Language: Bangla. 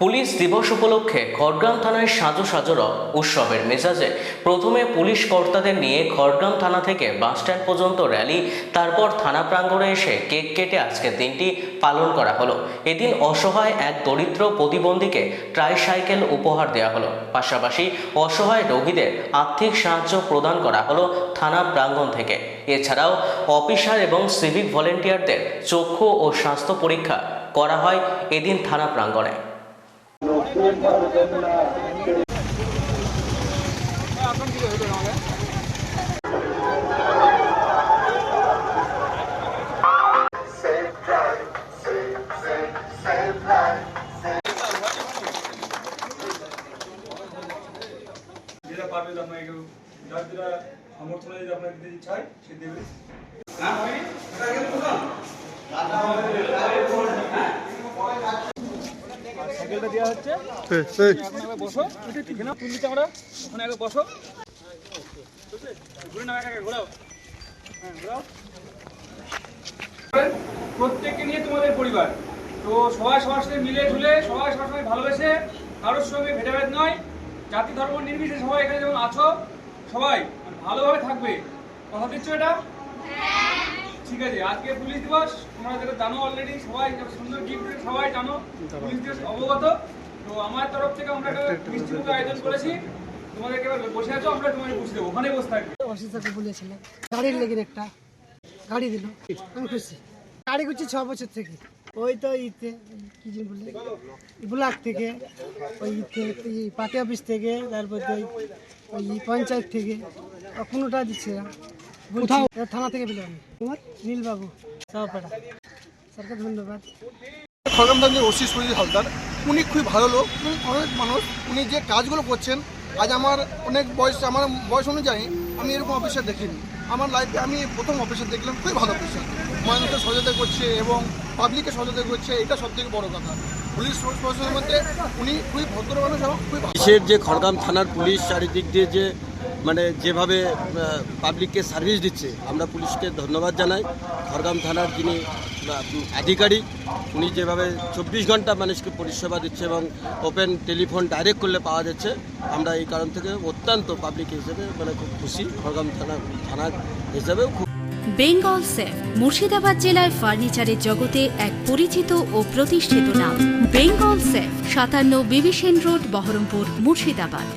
পুলিশ দিবস উপলক্ষে খড়গ্রাম থানায় সাজো সাজোর উৎসবের মেজাজে। প্রথমে পুলিশ কর্তাদের নিয়ে খড়গ্রাম থানা থেকে বাসস্ট্যান্ড পর্যন্ত র্যালি, তারপর থানা প্রাঙ্গণে এসে কেক কেটে আজকের দিনটি পালন করা হলো। এদিন অসহায় এক দরিদ্র প্রতিবন্ধীকে ট্রাইসাইকেল উপহার দেওয়া হলো। পাশাপাশি অসহায় রোগীদের আর্থিক সাহায্য প্রদান করা হলো থানা প্রাঙ্গণ থেকে। এছাড়াও অফিসার এবং সিভিক ভলেন্টিয়ারদের চক্ষু ও স্বাস্থ্য পরীক্ষা করা হয় এদিন থানা প্রাঙ্গণে। যেটা পারবে আপনাকে কেউ যার যেটা সামর্থ্য নেই যদি আপনাকে দিতে চায় সে দেবে সাইকেলটা দেওয়া হচ্ছে। এখন একবার বসো। এখানে চামড়া ওখানে একবার বসো। ঘুরে নাও একা ঘোরাও। হ্যাঁ ঘোরাও। প্রত্যেককে নিয়ে তোমাদের পরিবার। তো সবাই সবার সাথে মিলে ঝুলে সবাই সবার সঙ্গে ভালোবেসে কারোর সঙ্গে ভেদাভেদ নয়। জাতি ধর্ম নির্বিশেষে সবাই এখানে যেমন আছো সবাই ভালোভাবে থাকবে। কথা দিচ্ছ এটা? ঠিক আছে আজকে পুলিশ দিবস তোমরা যেটা জানো অলরেডি সবাই সুন্দর গিফট সবাই জানো পুলিশ দিবস অবগত। তো আমার তরফ থেকে আমরা একটা মিষ্টি আয়োজন করেছি। তোমাদেরকে এবার বসে আছো আমরা তোমাদের বুঝতে দেবো ওখানে বসে থাকবে। অসুস্থকে বলেছিলাম গাড়ির লেগে একটা গাড়ি দিল আমি খুশি। গাড়ি করছি ছ বছর থেকে ওই তো ইতে কি যে বলে ব্লক থেকে ওই পার্টি অফিস থেকে তারপর ওই- ওই পঞ্চায়েত থেকে আর কোনোটা দিচ্ছে না। কোথাও থানা থেকে পেলাম তোমার? নীলবাবু সহপাড়া স্যারকে ধন্যবাদ। খড়গ্রামগঞ্জের ওসি সুনীল হালদার উনি খুবই ভালো লোক উনি অনেক মানুষ উনি যে কাজগুলো করছেন আজ আমার অনেক বয়স আমার বয়স অনুযায়ী আমি এরকম অফিসার দেখিনি। আমার লাইফে আমি প্রথম অফিসার দেখলাম খুবই ভালো অফিসার। মানুষকে সহযোগিতা করছে এবং পাবলিককে সহযোগিতা করছে এটা সব থেকে বড় কথা। পুলিশ প্রশাসনের মধ্যে উনি খুবই ভদ্র মানুষ এবং খুবই যে খড়গাম থানার পুলিশ চারিদিক দিয়ে যে মানে যেভাবে পাবলিককে সার্ভিস দিচ্ছে, আমরা পুলিশকে ধন্যবাদ জানাই। খড়গাম থানার যিনি আধিকারিক, উনি যেভাবে চব্বিশ ঘণ্টা মানুষকে পরিষেবা দিচ্ছে এবং ওপেন টেলিফোন ডাইরেক্ট করলে পাওয়া যাচ্ছে, আমরা এই কারণ থেকে অত্যন্ত পাবলিক হিসেবে মানে খুব খুশি। খড়গাম থানা, থানার হিসেবেও খুব বেঙ্গল সেফ, মুর্শিদাবাদ জেলায় ফার্নিচারের জগতে এক পরিচিত ও প্রতিষ্ঠিত নাম। বেঙ্গল সেফ, সাতান্ন বিবিসেন রোড, বহরমপুর, মুর্শিদাবাদ।